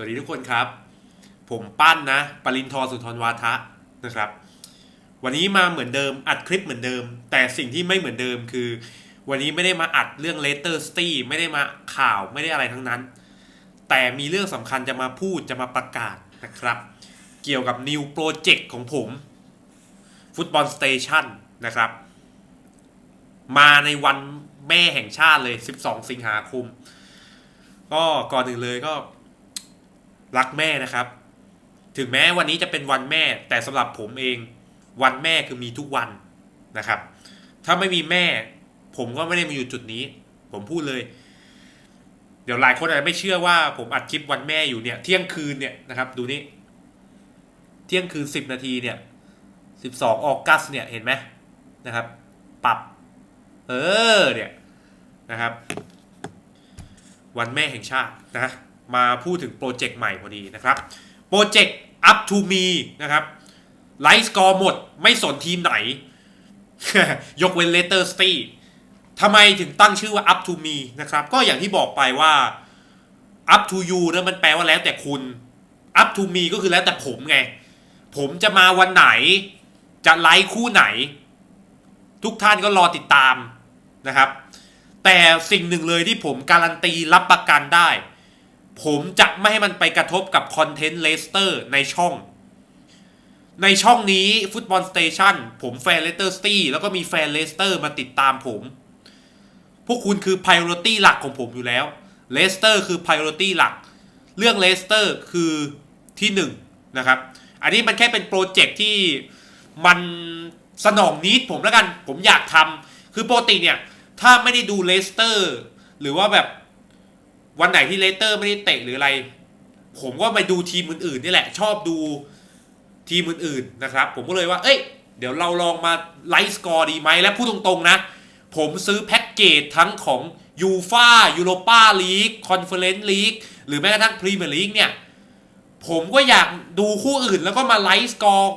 สวัสดีทุกคนครับ ผมปั้นนะ ปรินทร์สุนทรวาทะนะครับ วันนี้มาเหมือนเดิมอัดคลิปเหมือนเดิม แต่สิ่งที่ไม่เหมือนเดิมคือ วันนี้ไม่ได้มาอัดเรื่องเลเตอร์สตีไม่ได้มาข่าวไม่ได้อะไรทั้งนั้น แต่มีเรื่องสำคัญจะมาพูดจะมาประกาศนะครับ เกี่ยวกับนิวโปรเจกต์ของผมฟุตบอลสเตชันนะครับ มาในวันแม่แห่งชาติเลย 12 สิงหาคม ก็ก่อนหนึ่งเลยก็ รักแม่นะครับ ถึงแม้วันนี้จะเป็นวันแม่ แต่สำหรับผมเองวันแม่คือมีทุกวันนะครับ ถ้าไม่มีแม่ ผมก็ไม่ได้มาอยู่จุดนี้ ผมพูดเลย เดี๋ยวหลายคนอาจจะไม่เชื่อว่าผมอัดคลิปวันแม่อยู่เนี่ย เที่ยงคืนเนี่ยนะครับ ดูนี่เที่ยงคืนสิบนาทีเนี่ยสิบสองออกัสเนี่ยเห็นไหมนะครับ ปรับ เออเนี่ยนะครับ วันแม่แห่งชาตินะ มาพูดถึงโปรเจกต์ใหม่พอดีนะครับ โปรเจกต์ up to me นะครับไลท์สกอร์หมดไม่สนทีมไหน ยกเว้นเลเตอร์สตีทำไมถึงตั้งชื่อว่า up to me นะครับ ก็อย่างที่บอกไปว่า up to you นะมันแปลว่าแล้วแต่คุณ up to me ก็คือแล้วแต่ผมไง ผมจะมาวันไหน จะไลค์คู่ไหน ทุกท่านก็รอติดตามนะครับ แต่สิ่งหนึ่งเลยที่ผมการันตีรับประกันได้ ผมจะไม่ให้มันไปกระทบกับคอนเทนต์เลสเตอร์ในช่อง ในช่องนี้ฟุตบอลสเตชันผมแฟนเลสเตอร์สตี้แล้วก็มีแฟนเลสเตอร์มาติดตามผม พวกคุณคือ Priority หลักของผมอยู่แล้วเลสเตอร์คือ Priority หลัก เรื่องเลสเตอร์คือที่หนึ่งนะครับ อันนี้มันแค่เป็นโปรเจกต์ที่มันสนองนิดผมแล้วกัน ผมอยากทำคือปกติเนี่ย ถ้าไม่ได้ดูเลสเตอร์ หรือว่าแบบ วันไหนที่เลสเตอร์ไม่ได้เตะหรืออะไร ผมก็ไปดูทีมอื่นๆนี่แหละ ชอบดูทีมอื่นๆนะครับ ผมก็เลยว่า เอ้ย เดี๋ยวเราลองมาไลฟ์สกอร์ดีไหมและพูดตรงๆนะ ผมซื้อแพ็กเกจทั้งของยูฟายูโรปาลีกคอนเฟอเรนซ์ลีกหรือแม้กระทั่งพรีเมียร์ลีกเนี่ย ผมก็อยากดูคู่อื่นแล้วก็มาไลฟ์สกอร์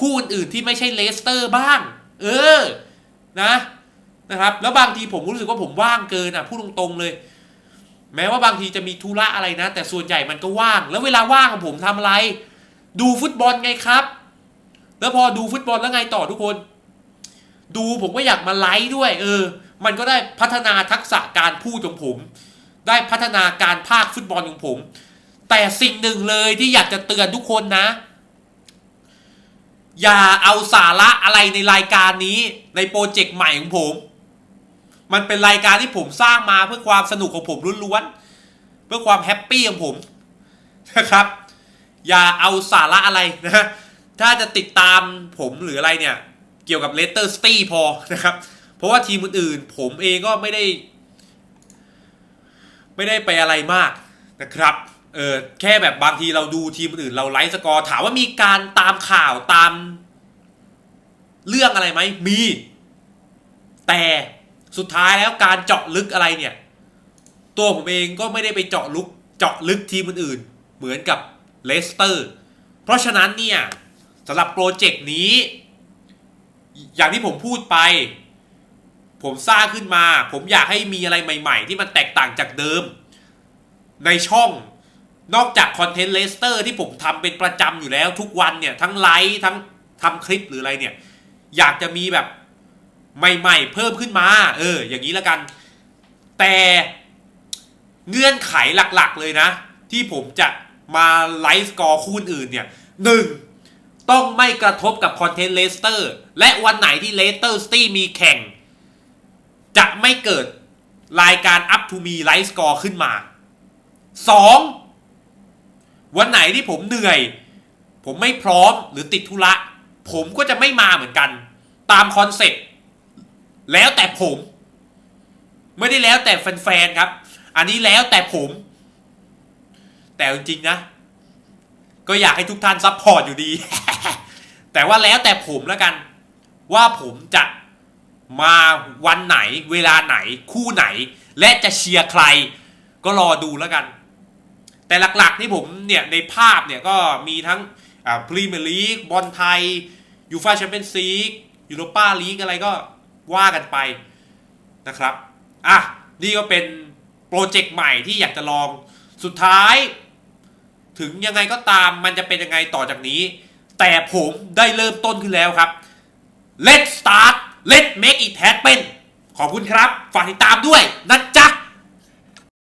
คู่อื่นๆที่ไม่ใช่เลสเตอร์บ้าง เออ นะ นะครับ แล้วบางทีผมรู้สึกว่าผมว่างเกินอะ พูดตรงๆเลย แม้ว่าบางทีจะมีธุระอะไรนะ แต่ส่วนใหญ่มันก็ว่าง แล้วเวลาว่างของผมทำอะไร ดูฟุตบอลไงครับ แล้วพอดูฟุตบอลแล้วไงต่อทุกคน ดูผมก็อยากมาไลฟ์ด้วย เออ มันก็ได้พัฒนาทักษะการพูดของผม ได้พัฒนาการภาคฟุตบอลของผม แต่สิ่งหนึ่งเลยที่อยากจะเตือนทุกคนนะ อย่าเอาสาระอะไรในรายการนี้ในโปรเจกต์ใหม่ของผม มันเป็นรายการที่ผมสร้างมาเพื่อความสนุกของผมล้วนๆ เพื่อความแฮปปี้ของผมนะครับ อย่าเอาสาระอะไรนะ ถ้าจะติดตามผมหรืออะไรเนี่ย เกี่ยวกับเลสเตอร์สตี้พอนะครับ เพราะว่าทีมอื่นๆผมเองก็ไม่ได้ ไม่ได้ไปอะไรมากนะครับ เออแค่แบบบางทีเราดูทีมอื่นเราไลฟ์สกอร์ถามว่ามีการตามข่าวตาม เรื่องอะไรไหมมี แต่ สุดท้ายแล้วการเจาะลึกอะไรเนี่ย ตัวผมเองก็ไม่ได้ไปเจาะลึกเจาะลึกทีมอื่นๆ เหมือนกับเลสเตอร์ เพราะฉะนั้นเนี่ยสำหรับโปรเจกต์นี้ อย่างที่ผมพูดไป ผมสร้างขึ้นมา ผมอยากให้มีอะไรใหม่ ๆ ที่มันแตกต่างจากเดิม ในช่องนอกจากคอนเทนต์เลสเตอร์ที่ผมทำเป็นประจำอยู่แล้วทุกวันเนี่ย ทั้งไลฟ์ทั้งทำคลิปหรืออะไรเนี่ย อยากจะมีแบบ ใหม่ ๆ เพิ่มขึ้นมา เออ อย่างนี้แล้วกัน แต่เงื่อนไขหลักๆเลยนะ ที่ผมจะมาไลฟ์สกอร์คู่อื่นเนี่ยหนึ่งต้องไม่กระทบกับคอนเทนต์เลสเตอร์และวันไหนที่เลสเตอร์สตี้มีแข่ง จะไม่เกิดรายการ up to me ไลฟ์สกอร์ขึ้นมาสองวันไหนที่ผมเหนื่อย ผมไม่พร้อมหรือติดธุระ ผมก็จะไม่มาเหมือนกัน ตามคอนเซ็ปต์ แล้วแต่ผม ไม่ได้แล้วแต่แฟนๆครับ อันนี้แล้วแต่ผม แต่จริงๆนะ ก็อยากให้ทุกท่านซัพพอร์ตอยู่ดี แต่ว่าแล้วแต่ผมแล้วกัน ว่าผมจะมาวันไหน เวลาไหน คู่ไหน และจะเชียร์ใคร ก็รอดูแล้วกัน แต่หลักๆที่ผมเนี่ยในภาพเนี่ยก็มีทั้งพรีเมียร์ลีกบอลไทยยูฟ่าแชมเปี้ยนส์ลีกยูโรปาลีกอะไรก็ ว่ากันไปนะครับอะนี่ก็เป็นโปรเจกต์ใหม่ที่อยากจะลองสุดท้าย ถึงยังไงก็ตามมันจะเป็นยังไงต่อจากนี้ แต่ผมได้เริ่มต้นขึ้นแล้วครับ Let's start Let's make it happen ขอบคุณครับ ฝากติดตามด้วยนะจ๊ะ